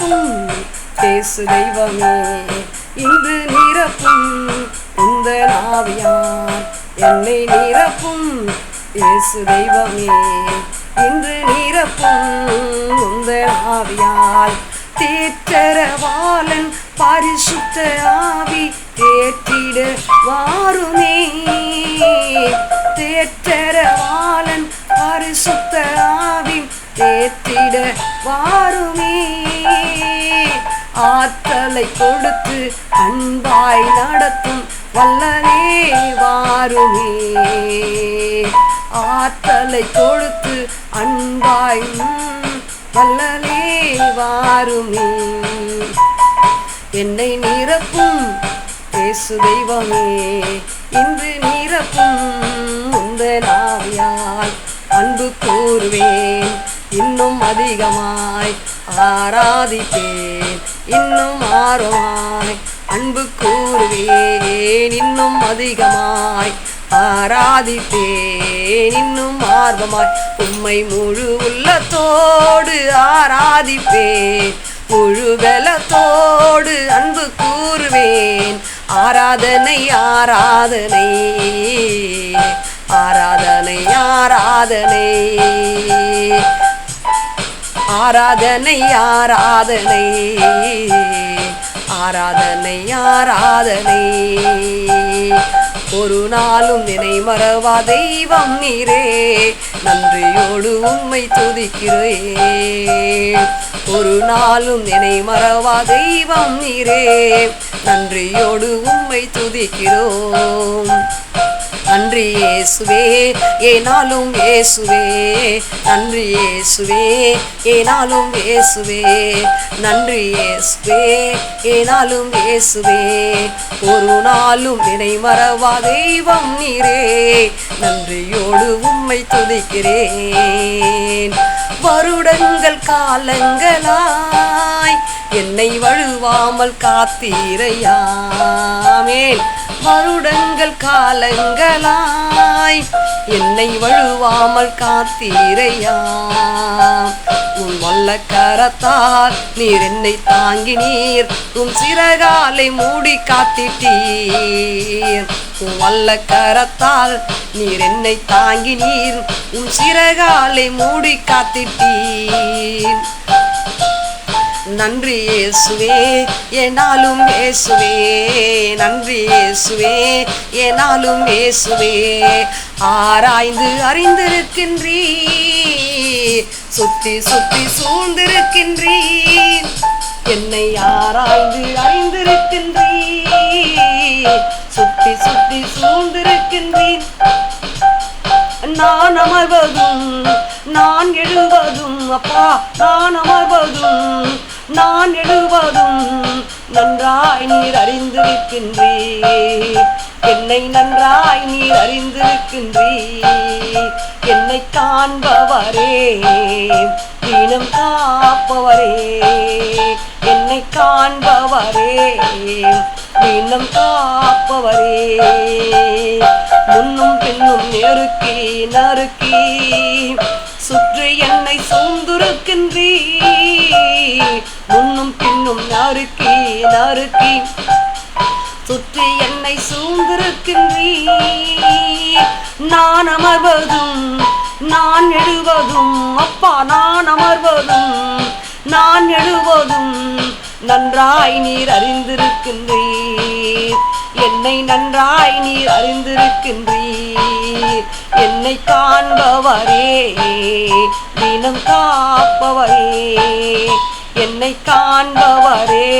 நிரப்பும் பேசு தெய்வமே. இன்று நிரப்பும் இந்த நாவியார். என்னை நிரப்பும் பேசு தெய்வமே. இன்று நிரப்பும் இந்த நாவியார். தேற்றரவாளன் பரிசுத்த ஆவி தேற்றிட வாருமே. தேற்றரவாளன் பரிசுத்த ஆவி தேற்றிட வாருமே. ஆற்றலை கொடுத்து அன்பாய் நடத்தும் வல்லனே வாருமே. ஆற்றலை கொடுத்து அன்பாய் வல்லனே வாருமே. என்னை நிரப்பும் பேசு தெய்வமே. இன்று நிரப்பும் உந்த நாவியால் அன்பு கூறுவேன். இன்னும் அதிகமாய் ஆராதிப்பேன். இன்னும் ஆர்வமாய் அன்பு கூறுவேன் இன்னும் அதிகமாய் ஆராதிப்பேன் இன்னும் ஆர்வமாய் உம்மை முழு உள்ளத்தோடு ஆராதிப்பேன் முழு பலத்தோடு அன்பு கூறுவேன். ஆராதனை ஆராதனை ஆராதனை ஆராதனை. ஆராதனை ஆராதனை. ஆராதனை ஆராதனை. ஒரு நாளும் நினை மறவா தெய்வம் நீரே. நன்றியோடு உண்மை துதிக்கிறேன். ஒரு நாளும் நினை மறவா தெய்வம் நீரே. நன்றியோடு உண்மை துதிக்கிறோம். நன்றி இயேசுவே ஏனாலும் இயேசுவே. நன்றி இயேசுவே ஏனாலும் இயேசுவே. நன்றி இயேசுவே ஏனாலும் இயேசுவே. ஒரு நாளும் நினை மறவா தெய்வம் நீரே. நன்றியோடு உம்மை துதிக்கிறேன். வருடங்கள் காலங்களாய் என்னை வழுவாமல் காத்தீரையாமேன் வருடங்கள் காலங்களாய் என்னை வழுவாமல் காத்தீரையா? உன் வல்ல கரத்தால் நீர் என்னை தாங்கி நீர். உன் சிறகாலை மூடி காத்திட்டீர். உன் வல்ல கரத்தால் நீர் என்னை தாங்கி நீர். உன் சிறகாலை மூடி காத்திட்டீர். நன்றி இயேசுவே ஏனாலும் இயேசுவே நன்றி இயேசுவே ஏனாலும் இயேசுவே. ஆராய்ந்து அறிந்திருக்கின்றீர் சுத்தி சுத்தி சூழ்ந்திருக்கின்றீர். என்னை ஆராய்ந்து அறிந்திருக்கின்றீர் சுத்தி சுத்தி சூழ்ந்திருக்கின்றேன் நான் அமர்வதும் நான் எழுவதும் அப்பா நான் அமர்வதும். நான் எழுவதும் நன்றாய் நீர் அறிந்திருக்கின்றீ என்னை நன்றாய் நீர் அறிந்திருக்கின்றீ என்னை காண்பவரே தீனம் காப்பவரே. என்னை காண்பவரே தீனம் காப்பவரே. முன்னும் பின்னும் நெருக்கி நறுக்கி சுற்றி என்னை சூழ்ந்திருக்கின்றீ முன்னும் பின்னும் நறுக்கி நறுக்கி. சுற்றி என்னை சூழ்ந்திருக்கின்றீ. நான் அமர்வதும் நான் எழுவதும் அப்பா நான் அமர்வதும் நான் எழுவதும் நன்றாய் நீர் அறிந்திருக்கின்றீர் என்னை நன்றாய் நீர் அறிந்திருக்கின்றீர் என்னை காண்பவரே தினம் காப்பவரே. என்னை காண்பவரே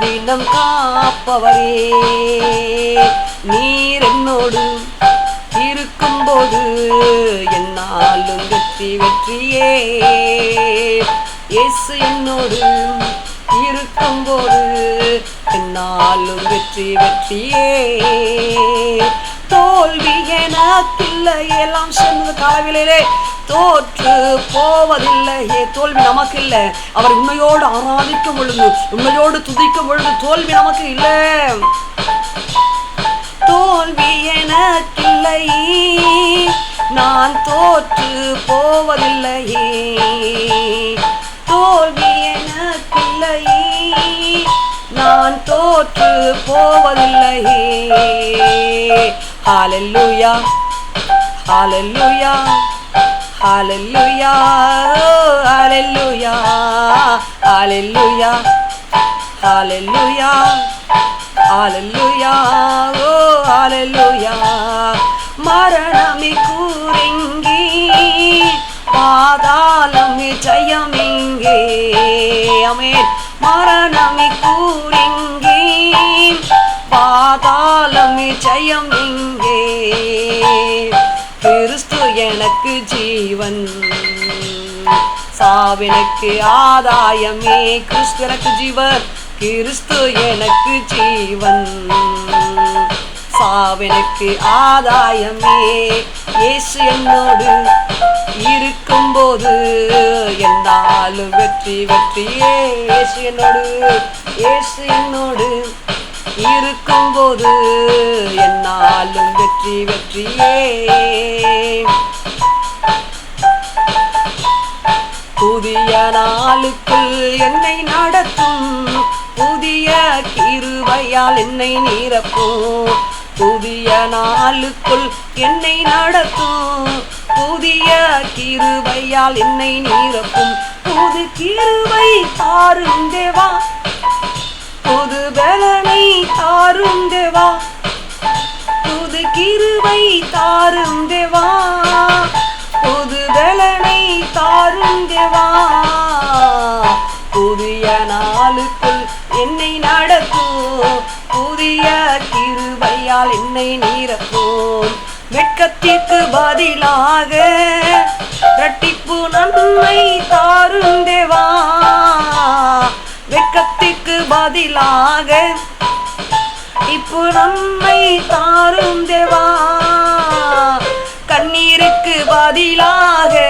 தினம் காப்பவரே. நீர் என்னோடு இருக்கும்போது என்னாலும் வெற்றி வெற்றியே. இயேசு என்னோடு இருக்கும்போது என்னாலும் வெற்றி வெற்றியே. தோல்வி எனக்கில்லை எல்லாம் சென்று காலவிலே தோற்று போவதில்லையே. தோல்வி நமக்கு இல்லை அவர் உண்மையோடு ஆராதிக்கும் பொழுது உண்மையோடு துதிக்கும் பொழுது தோல்வி நமக்கு இல்லை. தோல்வி எனக்கில்லை நான் தோற்று போவதில்லையே. தோல்வி எனக்கில்லை நான் தோற்று போவதில்லையே. ஹalleluya ஹalleluya ஹalleluya ஹalleluya ஹalleluya ஹalleluya ஹalleluya ஓ ஹalleluya மரணமே கூரெங்கே பாதாளமே ஜெயமெங்கே ஆமென் மரணமே கூரெங்கே பாதாளம் ஜெயம் இங்கே. கிறிஸ்து எனக்கு ஜீவன். சாவினுக்கு ஆதாயமே. கிறிஸ்து எனக்கு ஜீவன் கிறிஸ்து எனக்கு ஜீவன். சாவினுக்கு ஆதாயமே. இயேசு என்னோடு இருக்கும்போது என்னாலும் வெற்றி வெற்றியே இயேசு என்னோடு இயேசு என்னோடு இருக்கும்போது என்னாலும் வெற்றி வெற்றியே. புதிய நாளுக்குள் என்னை நடத்தும். புதிய கிருவையால் என்னை நிரப்பும். புதிய நாளுக்குள் என்னை நடத்தும். புதிய கிருவையால் என்னை நிரப்பும். புது கிருவை தாரும் தேவா. புது பலனை தாரும் தேவா புது கிருவை தாரும் தேவா புது பலனை தாரும் தேவா புதிய நாளுக்குள் என்னை நடக்கும் புதிய கிருவையால் என்னை நீரப்போம் வெட்கத்திற்கு பதிலாக ரட்டிப்பு நன்மை தாரும் தேவா வெட்கத்திற்கு பதிலாக இப்போ நம்மை தாரும் தேவா. கண்ணீருக்கு பதிலாக